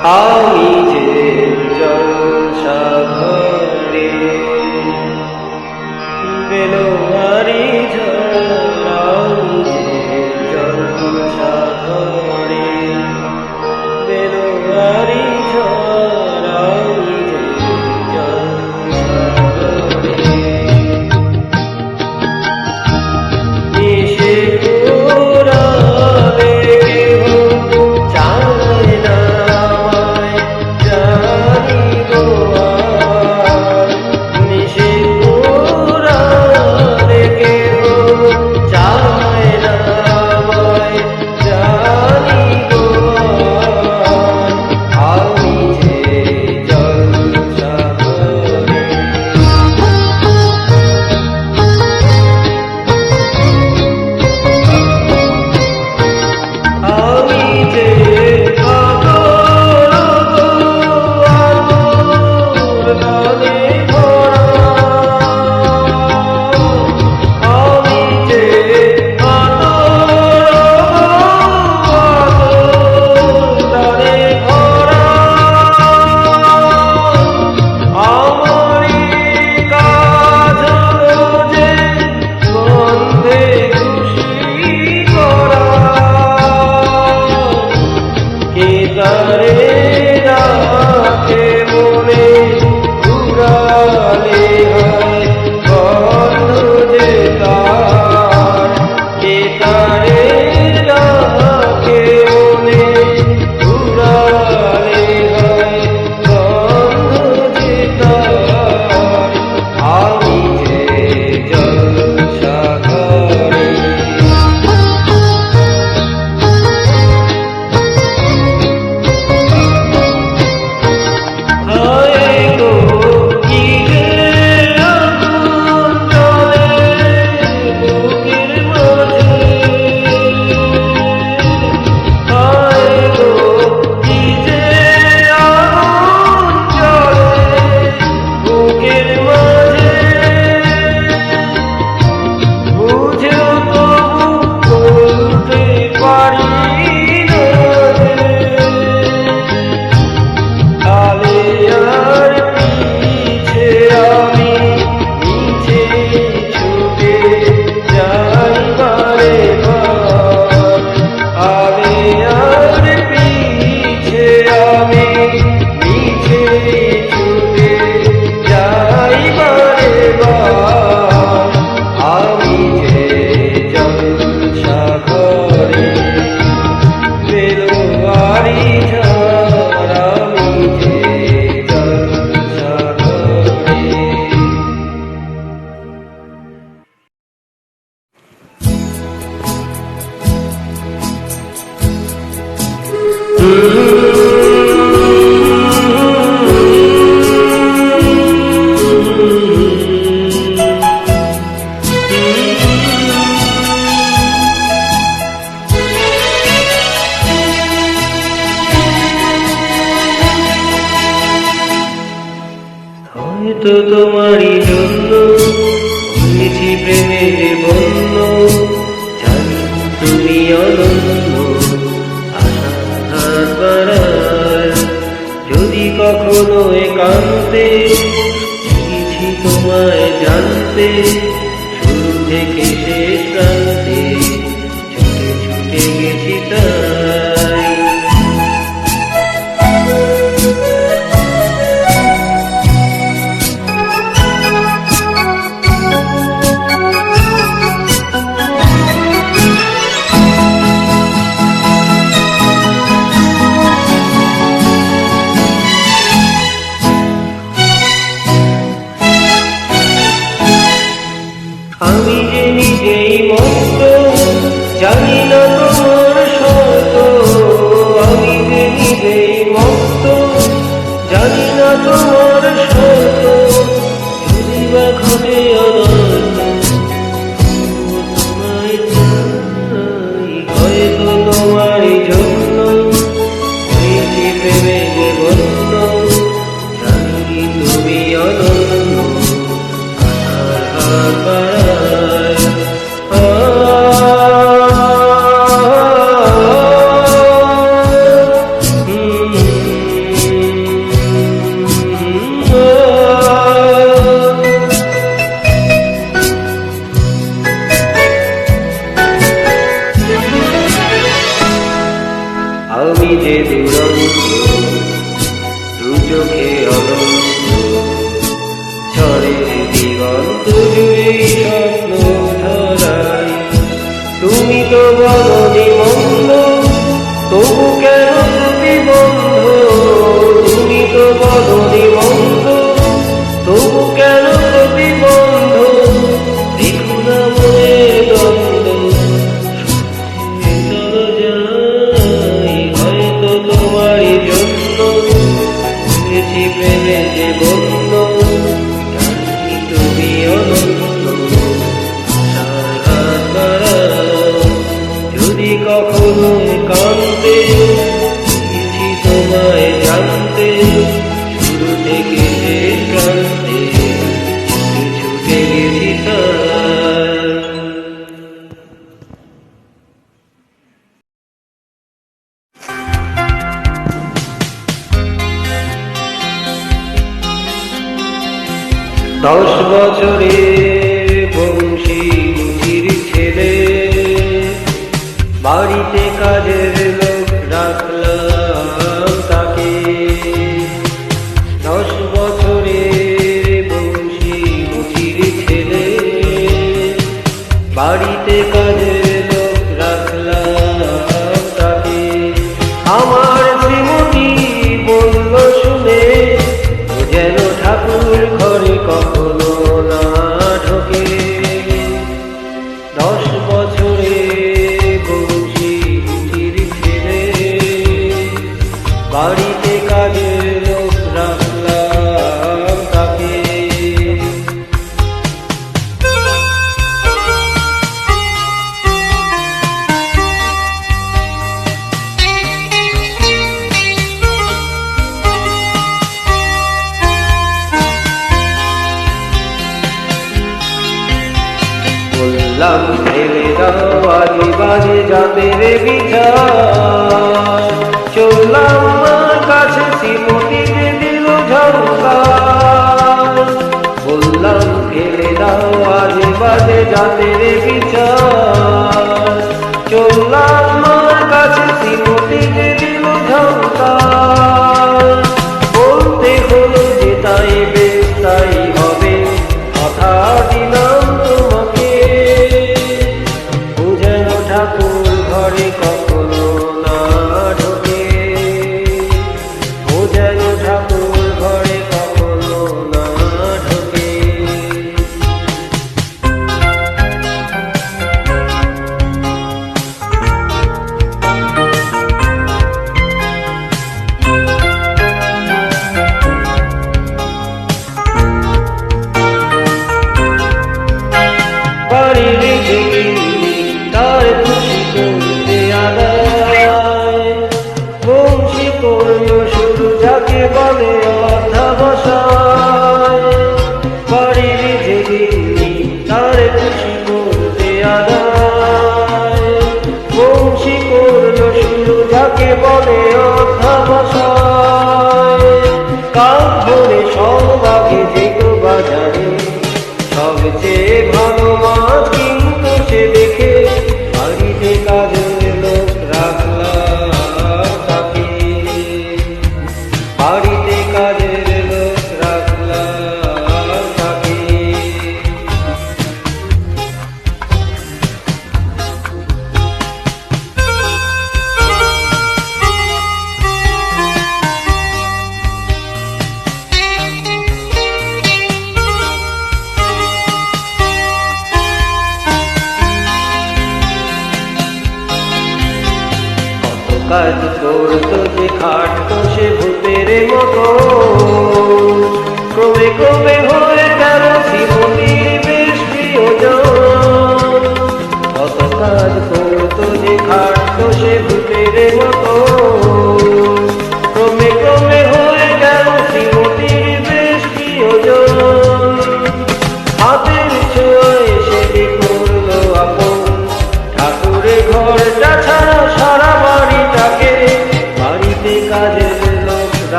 好一曲 তো তোমারই জন্য। হয়েছি প্রেমের বন্য, জানি তুমি যদি কখনো একান্তে চেয়েছি তোমায় জানতে, শুরু থেকে শেষ প্রান্তে। know 借りてかね ইসলাম ফেলে দাও আলি বাজে জাতের বিচার চললাম কাছে, শ্রীমতি দিল ঝরকার বললাম ফেলে দাও আলি বাজে জাতের বিচার চললাম কাছে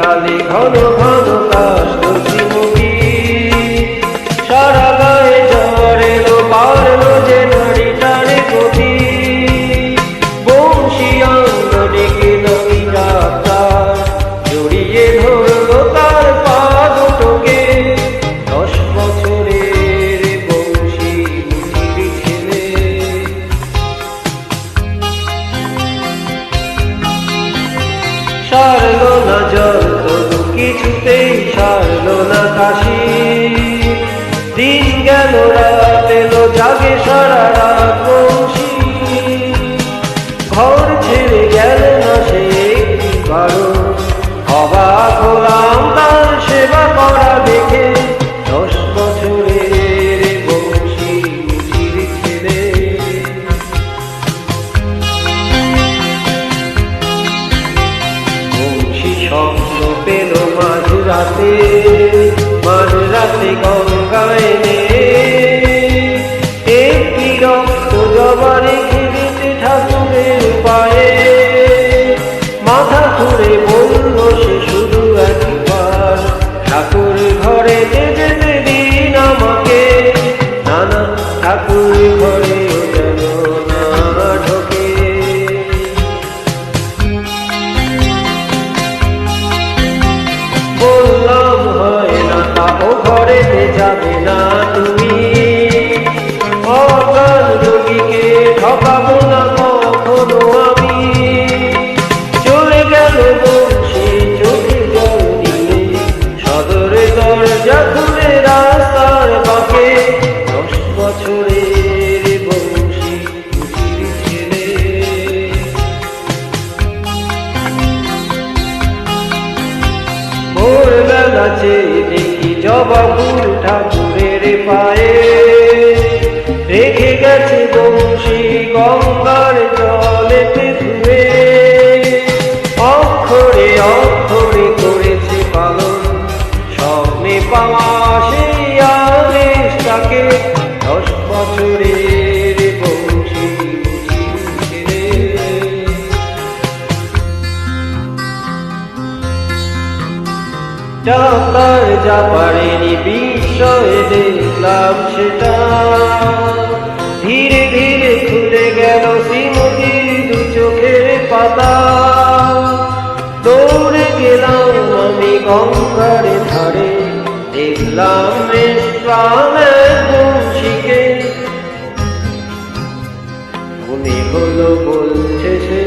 কালী ঘন ঘন কাশ ले মামা শিয়ালেশটাকে দশ যা পারেনি বিষয়ে দেখলাম সেটা। ধীরে ধীরে খুলে গেল শ্রীমতির দু চোখের পাতা। দৌড়ে গেলাম আমি গঙ্গারে ইসলামের প্রাণে মনে হলো বলছে সে,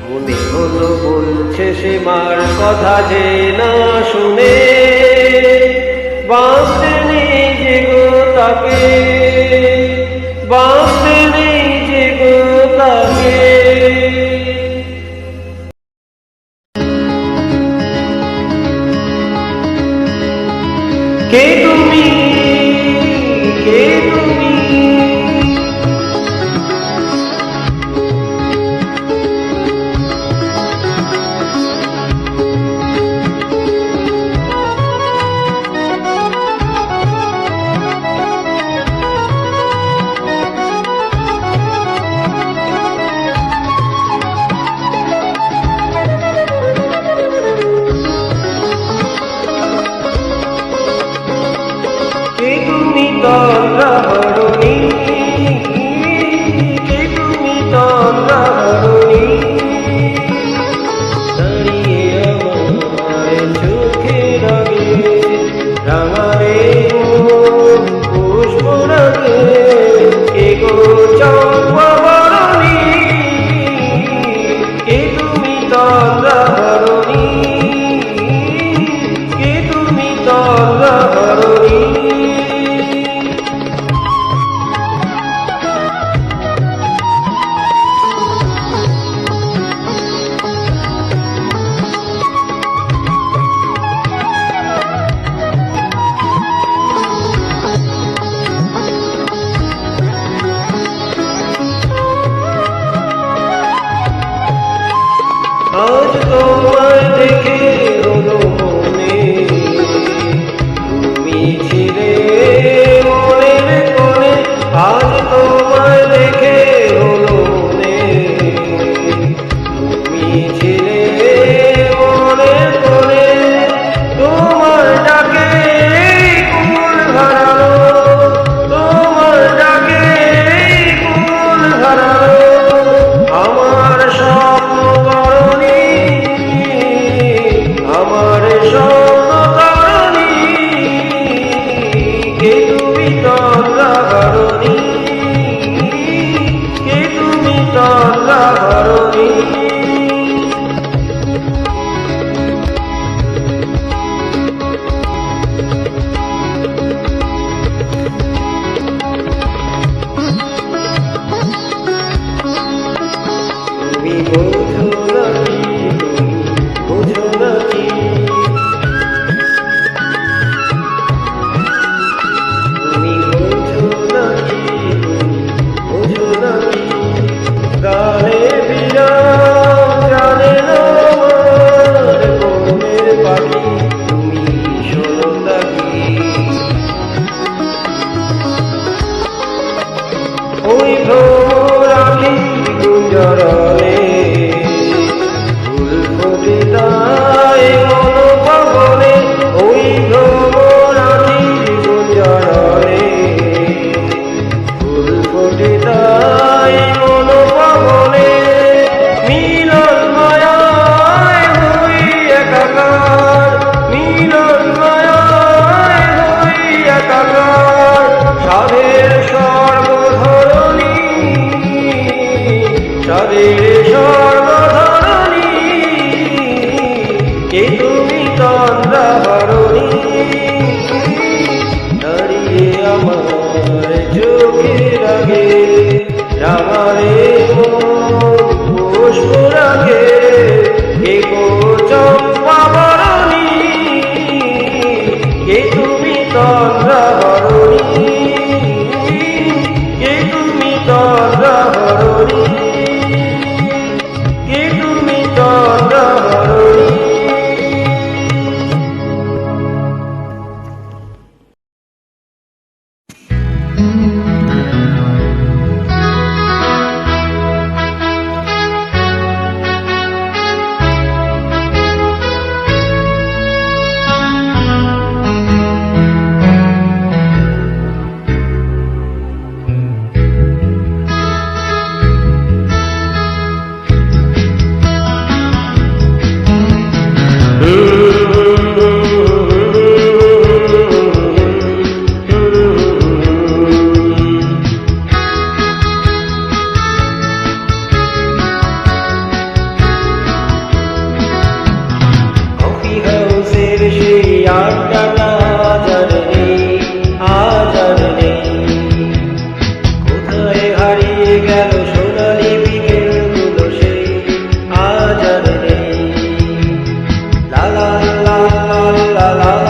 মনে হলো বলছে সে, মার কথা যে না শুনে। বাঁচতে নিজে গো তাকে। কে তুমি তন্দ্রা হরণী দাঁড়িয়ে আমার চোখের আগে রাঙারে পুষ্প রাগে কে গো la la